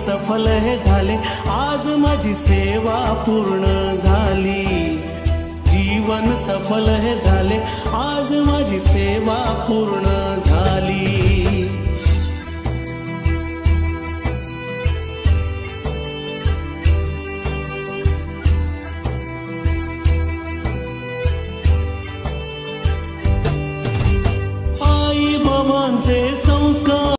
सफल हे झाले. आज माझी सेवा पूर्ण झाली. जीवन सफल हे झाले. आज माझी सेवा पूर्ण झाली. आई बाबांचे संस्कार